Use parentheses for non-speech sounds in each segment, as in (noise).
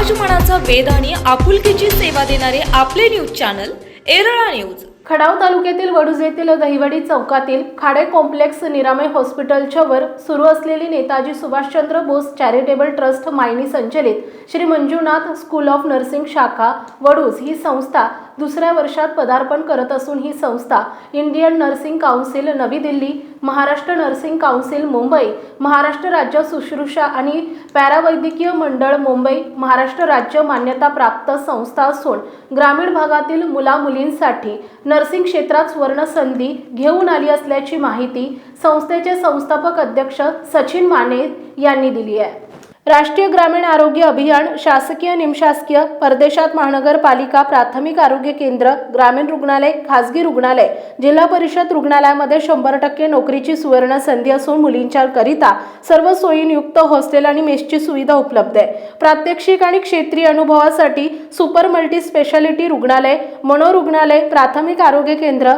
समाजमनाचा वेध आणि आपुलकीची सेवा देणारे आपले न्यूज चॅनल एरळा न्यूज. खडाव तालुक्यातील वडूज येथील दहिवडी चौकातील खाडे कॉम्प्लेक्स निरामय हॉस्पिटलच्या वर सुरू असलेली नेताजी सुभाषचंद्र बोस चॅरिटेबल ट्रस्ट मायनी संचलित Shri Manjunath school of nursing शाखा वडूज ही संस्था दुसऱ्या वर्षात पदार्पण करत असून ही संस्था Indian nursing council Navi Delhi Maharashtra nursing council Mumbai. Maharashtra राज्य शुश्रूषा आणि पॅरावैद्यकीय मंडळ मुंबई. महाराष्ट्र राज्य मान्यताप्राप्त संस्था असून ग्रामीण भागातील मुलामुलींसाठी नर्सिंग क्षेत्रात सुवर्ण संधी घेऊन आली असल्याची माहिती संस्थेचे संस्थापक अध्यक्ष सचिन माने यांनी दिली आहे. राष्ट्रीय ग्रामीण आरोग्य अभियान शासकीय निमशासकीय परदेशात महानगरपालिका प्राथमिक आरोग्य केंद्र ग्रामीण रुग्णालय खासगी रुग्णालय जिल्हा परिषद रुग्णालयामध्ये शंभर टक्के नोकरीची सुवर्ण संधी असून मुलींच्या करिता सर्व सोयींयुक्त हॉस्टेल आणि मेसची सुविधा उपलब्ध आहे. प्रात्यक्षिक आणि क्षेत्रीय अनुभवासाठी सुपर मल्टी स्पेशालिटी रुग्णालय मनोरुग्णालय प्राथमिक आरोग्य केंद्र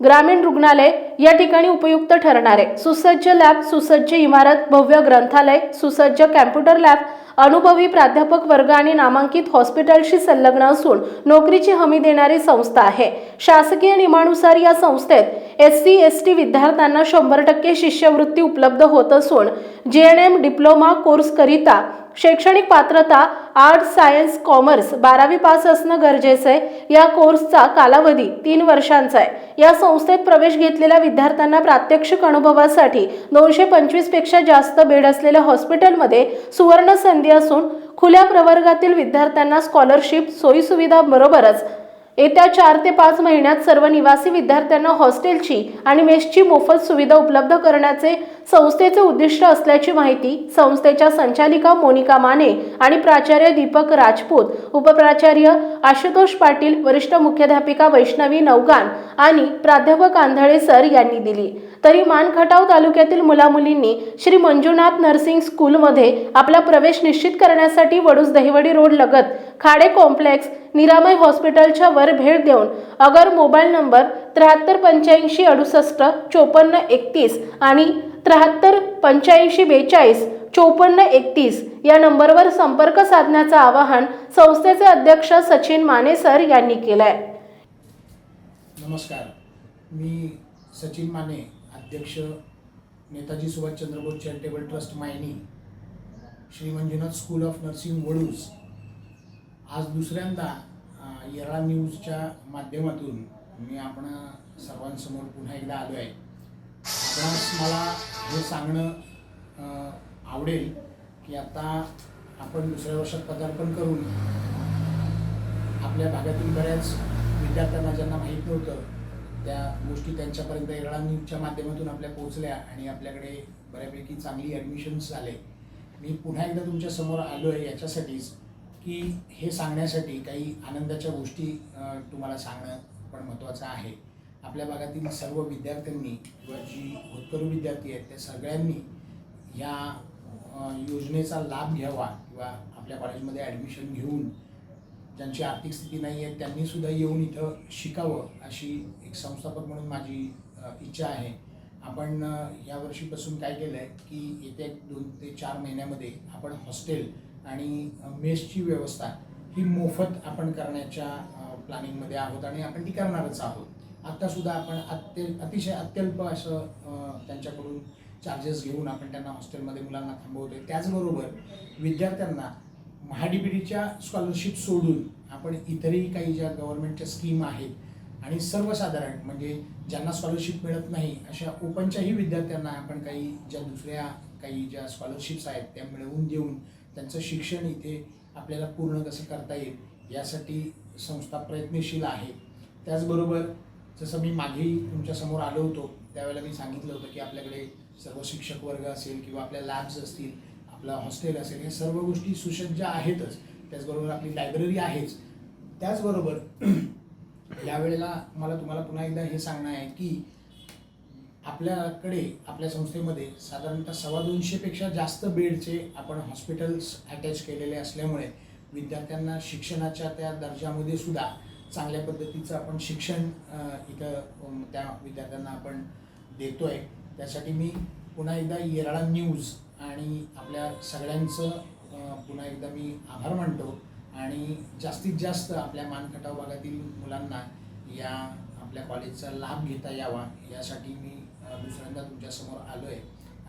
ग्रामीण रुग्णालय या ठिकाणी उपयुक्त ठरणार आहे. सुसज्ज लॅब सुसज्ज इमारत भव्य ग्रंथालय सुसज्ज कॅम्प्युटर लॅब अनुभवी प्राध्यापक वर्ग आणि नामांकित हॉस्पिटलशी संलग्न असून नोकरीची हमी देणारी संस्था आहे. शासकीय नियमानुसार या संस्थेत एस सी एस टी विद्यार्थ्यांना शंभर टक्के शिष्यवृत्ती उपलब्ध होत असून जे एन एम डिप्लोमा कोर्सकरिता शैक्षणिक पात्रता आर्ट सायन्स कॉमर्स बारावी पास असणं गरजेचं आहे. या कोर्सचा कालावधी तीन वर्षांचा आहे. या संस्थेत प्रवेश घेतलेल्या विद्यार्थ्यांना प्रात्यक्षिक अनुभवासाठी दोनशे पंचवीसपेक्षा जास्त बेड असलेल्या हॉस्पिटलमध्ये सुवर्ण संधी असून खुल्या प्रवर्गातील विद्यार्थ्यांना स्कॉलरशिप सोयीसुविधा बरोबरच येत्या चार ते पाच महिन्यात सर्व निवासी विद्यार्थ्यांना हॉस्टेलची आणि मेसची मोफत सुविधा उपलब्ध करण्याचे संस्थेचे उद्दिष्ट असल्याची माहिती संस्थेच्या संचालिका मोनिका माने आणि प्राचार्य दीपक राजपूत उपप्राचार्य आशुतोष पाटील वरिष्ठ मुख्याध्यापिका वैष्णवी नवगान आणि प्राध्यापक आंधळे सर यांनी दिली. तरी मानखटाव तालुक्यातील मुलामुलींनी श्री मंजुनाथ नर्सिंग स्कूलमध्ये आपला प्रवेश निश्चित करण्यासाठी वडूस दहिवडी रोड लगत खाडे कॉम्प्लेक्स निरामय हॉस्पिटलच्या वर भेट देऊन अगर मोबाईल नंबर त्र्याहत्तर पंच्याऐंशी अडुसष्ट चोपन्न एकतीस आणि त्र्याहत्तर पंच्याऐंशी बेचाळीस चोपन्न एकतीस या नंबरवर संपर्क साधण्याचं आवाहन संस्थेचे अध्यक्ष सचिन माने सर यांनी केलं आहे नमस्कार. मी सचिन माने अध्यक्ष Netaji Subhashchandra Bose charitable trust Mayani Shri Manjunath school of nursing Vaduj. आज दुसऱ्यांदा येरा न्यूजच्या माध्यमातून मी आपण सर्वांसमोर पुन्हा एकदा आलो आहे आपणास मला हे सांगणं आवडेल की आता आपण दुसऱ्या वर्षात पदार्पण करून आपल्या भागातील बऱ्याच विद्यार्थ्यांना ज्यांना माहीत नव्हतं त्या गोष्टी त्यांच्यापर्यंत येरळा न्यूजच्या माध्यमातून आपल्या पोहोचल्या आणि आपल्याकडे बऱ्यापैकी चांगली ॲडमिशन्स झाले. मी पुन्हा एकदा तुमच्यासमोर आलो आहे याच्यासाठीच की हे सांगण्यासाठी काही आनंदाच्या गोष्टी तुम्हाला सांगणं पण महत्त्वाचं आहे. आपल्या भागातील सर्व विद्यार्थ्यांनी किंवा जी भूतपूर्व विद्यार्थी आहेत त्या सगळ्यांनी या योजनेचा लाभ घ्यावा किंवा आपल्या कॉलेजमध्ये ॲडमिशन घेऊन ज्यांची आर्थिक स्थिती नाही आहे त्यांनी सुद्धा येऊन इथं शिकावं अशी एक संस्थापक म्हणून माझी इच्छा आहे. आपण यावर्षीपासून काय केलं आहे की येत्या एक दोन ते चार महिन्यामध्ये आपण हॉस्टेल आणि मेसची व्यवस्था ही मोफत आपण करण्याच्या प्लॅनिंगमध्ये आहोत आणि आपण ती करणारच आहोत. आत्तासुद्धा आपण अत्य अतिशय अत्यल्प असं त्यांच्याकडून चार्जेस घेऊन आपण त्यांना हॉस्टेलमध्ये मुलांना थांबवतोय. त्याचबरोबर विद्यार्थ्यांना महाडीबीडीच्या स्कॉलरशिप सोडून आपण इतरही काही ज्या गव्हर्नमेंटच्या स्कीम आहेत आणि सर्वसाधारण म्हणजे ज्यांना स्कॉलरशिप मिळत नाही अशा ओपनच्याही विद्यार्थ्यांना आपण काही ज्या दुसऱ्या काही ज्या स्कॉलरशिप्स आहेत त्या मिळवून देऊन त्यांचं शिक्षण इथे आपल्याला पूर्ण कसं करता येईल यासाठी संस्था प्रयत्नशील आहे. त्याचबरोबर जसं मी मागेही तुमच्यासमोर आलो होतो त्यावेळेला मी सांगितलं होतं की आपल्याकडे सर्व शिक्षक वर्ग असेल किंवा आपल्या लॅब्स असतील आपलं हॉस्टेल असेल या सर्व गोष्टी सुसज्ज आहेतच. त्याचबरोबर आपली लायब्ररी आहेच. त्याचबरोबर (clears throat) यावेळेला मला तुम्हाला पुन्हा एकदा हे सांगणं आहे की आपल्याकडे आपल्या संस्थेमध्ये साधारणतः सव्वा दोनशेपेक्षा जास्त बेडचे आपण हॉस्पिटल्स अटॅच केलेले असल्यामुळे विद्यार्थ्यांना शिक्षणाच्या त्या दर्जामध्ये सुद्धा चांगल्या पद्धतीचं आपण शिक्षण इथं त्या विद्यार्थ्यांना आपण देतो आहे त्यासाठी मी पुन्हा एकदा येराळा न्यूज आणि आपल्या सगळ्यांचं पुन्हा एकदा मी आभार मानतो. आणि जास्तीत जास्त आपल्या मानखटाव भागातील मुलांना या आपल्या कॉलेजचा लाभ घेता यावा यासाठी मी दुसऱ्यांदा तुमच्यासमोर आलो आहे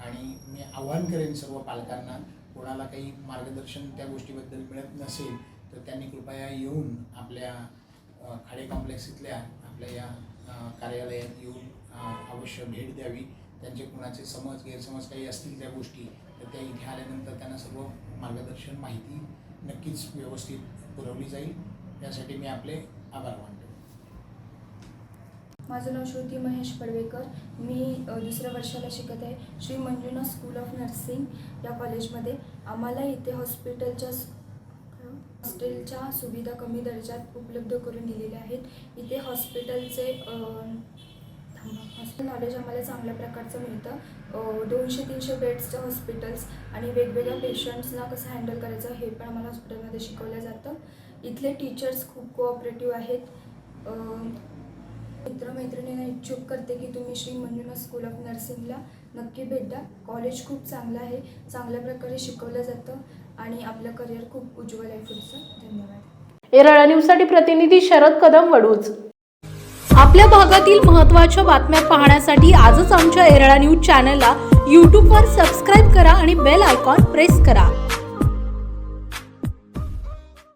आणि मी आव्हान करेन सर्व पालकांना कोणाला काही मार्गदर्शन त्या गोष्टीबद्दल मिळत नसेल तर त्यांनी कृपया येऊन आपल्या खाडे कॉम्प्लेक्स इथल्या आपल्या या कार्यालयात येऊन अवश्य भेट द्यावी. त्यांचे कुणाचे समज गैरसमज काही असतील त्या गोष्टी तर त्या इथे आल्यानंतर त्यांना सर्व मार्गदर्शन माहिती नक्कीच व्यवस्थित पुरवली जाईल. यासाठी मी आपले आभार मानतो. माझं नाव श्रुती महेश पडवेकर. मी दुसऱ्या वर्षाला शिकत आहे. Shri Manjunath school of nursing या कॉलेजमध्ये. आम्हाला इथे हॉस्पिटलच्या हॉस्टेलच्या सुविधा कमी दर्जात उपलब्ध करून दिलेल्या आहेत. इथे हॉस्पिटलचे हॉस्टेल हॉस्पिटल नॉलेज आम्हाला चांगल्या प्रकारचं मिळतं. दोनशे तीनशे बेड्सचं हॉस्पिटल्स आणि वेगवेगळ्या पेशंट्सना कसं हँडल करायचं हे पण आम्हाला हॉस्पिटलमध्ये शिकवलं जातं. इथले टीचर्स खूप कोऑपरेटिव्ह आहेत. मित्रमैत्रिणींना इच्छुक करते की तुम्ही श्री मंजुनाथ स्कूल ऑफ नर्सिंगला नक्की भेट द्या. कॉलेज खूप चांगलं आहे. चांगल्या प्रकारे शिकवलं जातं आणि आपलं करिअर खूप उज्ज्वल आहे पुढचं. धन्यवाद. एरळा न्यूजसाठी प्रतिनिधी शरद कदम वडूज. आपल्या भागातील महत्त्वाच्या बातम्या पाहण्यासाठी आजच आमच्या एरळा न्यूज चॅनलला यूट्यूबवर सबस्क्राईब करा आणि बेल आयकॉन प्रेस करा.